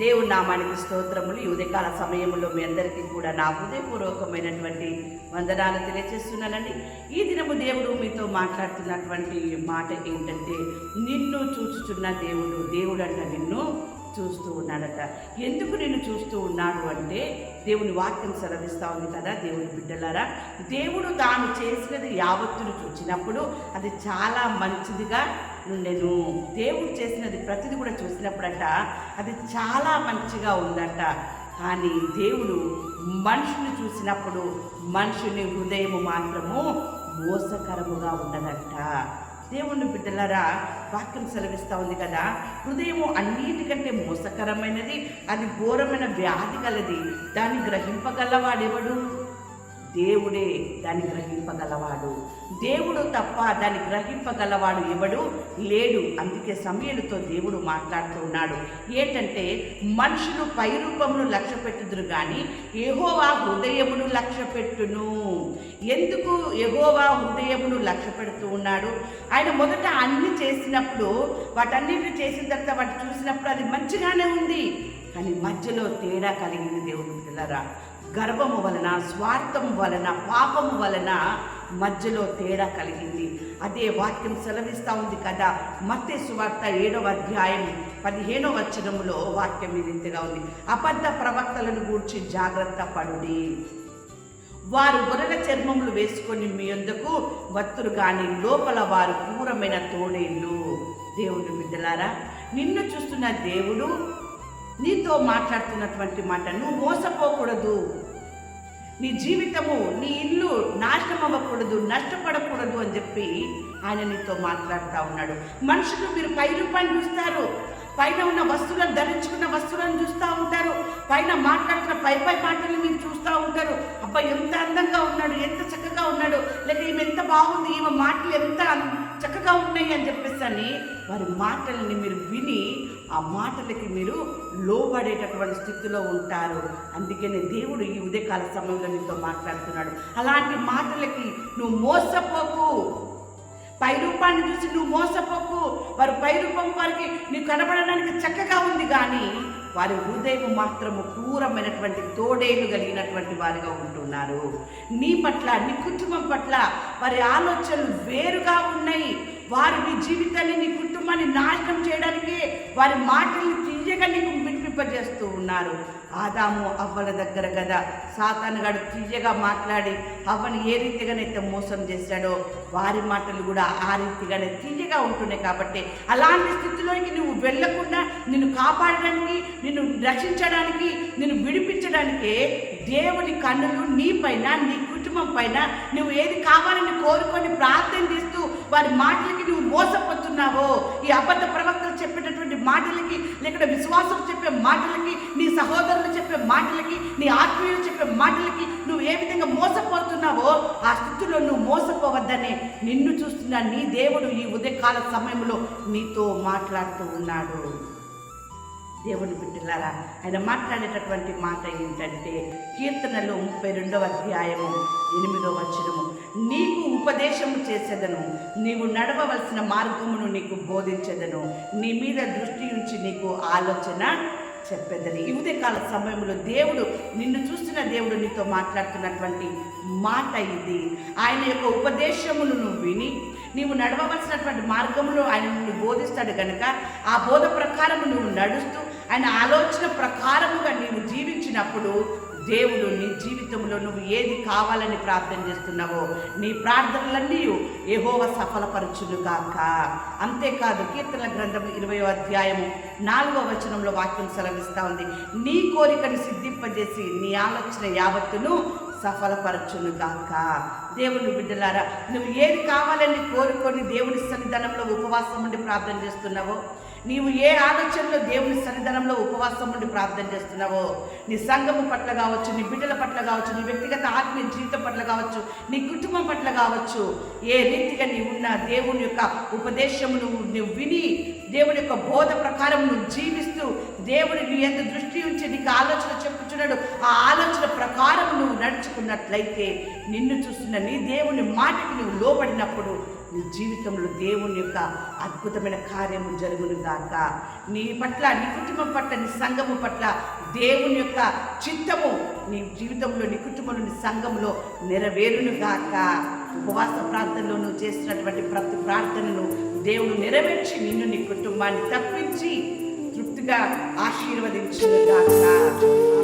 దేవుని నామానికి స్తోత్రములు. ఈ ఉదయకాల సమయంలో మీ అందరికీ కూడా నా హృదయపూర్వకమైనటువంటి వందనాలు తెలియజేస్తున్నానండి. ఈ దినము దేవుడు మీతో మాట్లాడుతున్నటువంటి మాట ఏంటంటే నిన్ను చూచుచున్న దేవుడు దేవుడు అంట నిన్ను చూస్తూ ఉన్నాడట. ఎందుకు నేను చూస్తూ ఉన్నాడు అంటే దేవుని వాక్యం సెలవిస్తూ ఉంది కదా దేవుని బిడ్డలారా. దేవుడు తాను చేసినది యావత్తును చూచినప్పుడు అది చాలా మంచిదిగా ఉండెను దేవుడు చేసినది ప్రతిది కూడా చూసినప్పుడట అది చాలా మంచిగా ఉందట. కానీ దేవుడు మనుషుని చూసినప్పుడు మనుషుని హృదయము మాత్రము మోసకరముగా ఉండదట. దేవుని బిడ్డలారా వాక్యం సెలవిస్తూ ఉంది కదా? హృదయము అన్నిటికంటే మోసకరమైనది అది ఘోరమైన వ్యాధి కలది. దాన్ని గ్రహింపగలవాడెవడు? దేవుడే దాన్ని గ్రహింపగలవాడు. దేవుడు తప్ప దాన్ని గ్రహింపగలవాడు ఎవడు లేడు. అందుకే సమయంతో దేవుడు మాట్లాడుతూ ఉన్నాడు. ఏంటంటే మనుషులు పైరూపమును లక్ష్య పెట్టుదురు కానీ ఎహోవా హృదయమును లక్ష్య పెట్టును ఎందుకు ఎహోవా హృదయమును లక్ష్య పెడుతూ ఉన్నాడు? ఆయన మొదట అన్ని చేసినప్పుడు వాటన్నిటిని చేసిన తర్వాత వాటి చూసినప్పుడు అది మంచిగానే ఉంది. కానీ మధ్యలో తేడా కలిగింది దేవుడు పిల్లరా గర్వము వలన స్వార్థము వలన పాపము వలన మధ్యలో తేడా కలిగింది. అదే వాక్యం సెలవిస్తూ ఉంది కదా మత్తే సువార్త ఏడవ అధ్యాయం పదిహేనవ వచనములో వాక్యం ఈ రీతిగా ఉంది. అబద్ధ ప్రవక్తలను గూర్చి జాగ్రత్త పడుడి. వారు గొర్రెల చర్మములు వేసుకొని మీ యొద్దకు వత్తురు కానీ లోపల వారు క్రూరమైన తోడేళ్ళు. దేవుని బిడ్డలారా నిన్ను చూస్తున్న దేవుడు నీతో మాట్లాడుతున్నటువంటి మాట నువ్వు మోసపోకూడదు. నీ జీవితము నీ ఇల్లు నాశనం అవ్వకూడదు నష్టపడకూడదు అని చెప్పి ఆయన నీతో మాట్లాడుతూ ఉన్నాడు. మనుషులు మీరు పై రూపాయలు చూస్తారు. పైన ఉన్న వస్తువులను ధరించుకున్న వస్తువులను చూస్తూ ఉంటారు. పైన మాట్లాడుతున్న పై పై మాటలు మీరు చూస్తూ ఉంటారు. అబ్బా ఎంత అందంగా ఉన్నాడు ఎంత చక్కగా ఉన్నాడు. లేక ఈమె ఎంత బాగుంది ఈమె మాటలు ఎంత చక్కగా ఉన్నాయి చెప్పేసి అని వారి మాటల్ని మీరు విని ఆ మాటలకి మీరు లోబడేటటువంటి స్థితిలో ఉంటారు. అందుకనే దేవుడు ఈ ఉదయకాల సమయంలో నీతో మాట్లాడుతున్నాడు. అలాంటి మాటలకి నువ్వు మోసపోకు. పై రూపాన్ని చూసి నువ్వు మోసపోకు. వారి పై రూపం వారికి నీవు కనబడడానికి చక్కగా ఉంది కానీ వారి హృదయం మాత్రము క్రూరమైనటువంటి తోడేలు కలిగినటువంటి వారిగా ఉంటున్నారు. నీ పట్ల నీ కుటుంబం పట్ల వారి ఆలోచనలు వేరుగా ఉన్నాయి. జీవితాన్ని నీ కుటుంబాన్ని నాశనం చేయడానికి వారి మాటల్ని తీయగా నీకు వినిపింపజేస్తూ ఉన్నారు. ఆదాము అవ్వల దగ్గర కదా సాతానుగాడు తీయగా మాట్లాడి అవ్వని ఏ రీతిగానైతే మోసం చేశాడో వారి మాటలు కూడా ఆ రీతిగానే తీయగా ఉంటున్నాయి కాబట్టి అలాంటి స్థితిలోకి నువ్వు వెళ్ళకుండా నిన్ను కాపాడడానికి నిన్ను రక్షించడానికి నిన్ను విడిపించడానికే దేవుని కన్నులు నీ పైన నీ కుటుంబం పైన నువ్వు ఏది కావాలని కోరుకొని ప్రార్థన చేస్తూ వారి మాటలకి నువ్వు మోసపోతున్నావో ఈ అబద్ధ ప్రవక్తలు చెప్పేటటువంటి మాటలకి లేకుంటే విశ్వాసం చెప్పే మాటలకి నీ సహోదరులు చెప్పే మాటలకి నీ ఆత్మీయులు చెప్పే మాటలకి నువ్వు ఏ విధంగా మోసపోతున్నావో ఆ స్థితిలో నువ్వు మోసపోవద్దని నిన్ను చూస్తున్న నీ దేవుడు ఈ ఉదయకాల సమయంలో నీతో మాట్లాడుతూ ఉన్నాడు. దేవుని బిడ్డలారా ఆయన మాట్లాడేటటువంటి మాట ఏంటంటే కీర్తనలో ముప్పై రెండవ అధ్యాయము ఎనిమిదవ వచనము. నీకు ఉపదేశము చేసేదను నీవు నడవవలసిన మార్గమును నీకు బోధించేదను నీ మీద దృష్టి ఉంచి నీకు ఆలోచన చెప్పేదని. ఈ ఉదయకాల సమయంలో దేవుడు నిన్ను చూస్తున్న దేవుడు నీతో మాట్లాడుతున్నటువంటి మాట ఇది. ఆయన యొక్క ఉపదేశమును నువ్వు విని నీవు నడవవలసినటువంటి మార్గంలో ఆయన నిన్ను బోధిస్తాడు కనుక ఆ బోధ ప్రకారం నువ్వు నడుస్తూ ఆయన ఆలోచన ప్రకారముగా నీవు జీవించినప్పుడు దేవుడు నీ జీవితంలో నువ్వు ఏది కావాలని ప్రార్థన చేస్తున్నావో నీ ప్రార్థనలన్నీ ఏహోవ సఫలపరచును కాక అంతేకాదు కీర్తన గ్రంథం ఇరవై అధ్యాయము నాలుగవ వచనంలో వాక్యం సెలవిస్తూ ఉంది. నీ కోరికను సిద్ధింపజేసి నీ ఆలోచన యావత్తును సఫలపరచును గాక దేవుని బిడ్డలారా నువ్వు ఏది కావాలని కోరుకొని దేవుని సన్నిధానంలో ఉపవాసం ఉండి ప్రార్థన చేస్తున్నావో నీవు ఏ ఆలోచనలో దేవుని సన్నిధానంలో ఉపవాసం ఉండి ప్రార్థన చేస్తున్నావో నీ సంఘము పట్ల కావచ్చు నీ బిడ్డల పట్ల కావచ్చు నీ వ్యక్తిగత ఆత్మీయ జీవితం పట్ల కావచ్చు నీ కుటుంబం పట్ల కావచ్చు ఏ రీతిగా నీ ఉన్న దేవుని యొక్క ఉపదేశమును నువ్వు విని దేవుని యొక్క బోధ ప్రకారం నువ్వు జీవిస్తూ దేవుడు నీ ఎంత దృష్టి ఉంచి నీకు ఆలోచన చెప్పుచున్నాడు. ఆ ఆలోచన ప్రకారం నువ్వు నడుచుకున్నట్లయితే నిన్ను చూస్తున్న నీ దేవుని మాటకి నువ్వు లోబడినప్పుడు నీ జీవితంలో దేవుని యొక్క అద్భుతమైన కార్యము జరుగును గాక. నీ పట్ల నీ కుటుంబం పట్ల నీ సంఘము పట్ల దేవుని యొక్క చిత్తము నీ జీవితంలో నీ కుటుంబంలో నీ సంఘంలో నెరవేరును గాక. ఉపవాస ప్రార్థనలో నువ్వు చేస్తున్నటువంటి ప్రతి ప్రార్థనను దేవుడు నెరవేర్చి నిన్ను నీ కుటుంబాన్ని తప్పించి తృప్తిగా ఆశీర్వదించును గాక.